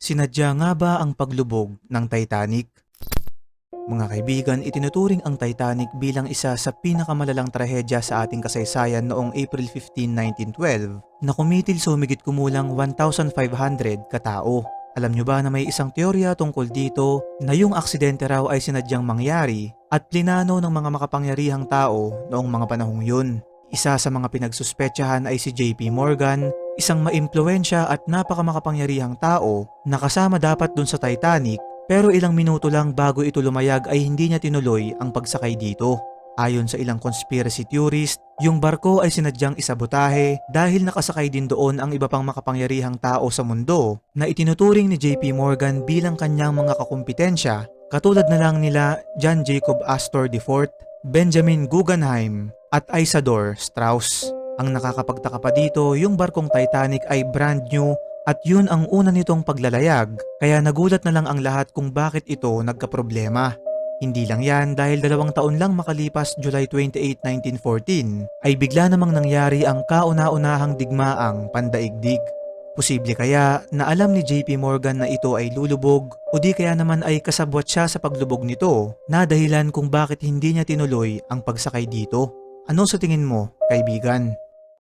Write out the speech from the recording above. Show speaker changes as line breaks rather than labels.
Sinadya nga ba ang paglubog ng Titanic? Mga kaibigan, itinuturing ang Titanic bilang isa sa pinakamalalang trahedya sa ating kasaysayan noong April 15, 1912 na kumitil sa humigit kumulang 1,500 katao. Alam nyo ba na may isang teorya tungkol dito na yung aksidente raw ay sinadyang mangyari at plinano ng mga makapangyarihang tao noong mga panahong yun. Isa sa mga pinagsuspetsahan ay si JP Morgan, isang maimpluwensya at napakamakapangyarihang tao na kasama dapat dun sa Titanic pero ilang minuto lang bago ito lumayag ay hindi niya tinuloy ang pagsakay dito. Ayon sa ilang conspiracy theorist, yung barko ay sinadyang isabotahe dahil nakasakay din doon ang iba pang makapangyarihang tao sa mundo na itinuturing ni JP Morgan bilang kanyang mga kakumpetensya katulad na lang nila John Jacob Astor IV, Benjamin Guggenheim at Isadore Strauss. Ang nakakapagtaka pa dito, yung barkong Titanic ay brand new at yun ang una nitong paglalayag kaya nagulat na lang ang lahat kung bakit ito nagkaproblema. Hindi lang yan dahil dalawang taon lang makalipas July 28, 1914 ay bigla namang nangyari ang kauna-unahang digmaang pandaigdig. Posible kaya na alam ni JP Morgan na ito ay lulubog o di kaya naman ay kasabwat siya sa paglubog nito na dahilan kung bakit hindi niya tinuloy ang pagsakay dito. Ano sa tingin mo, kaibigan?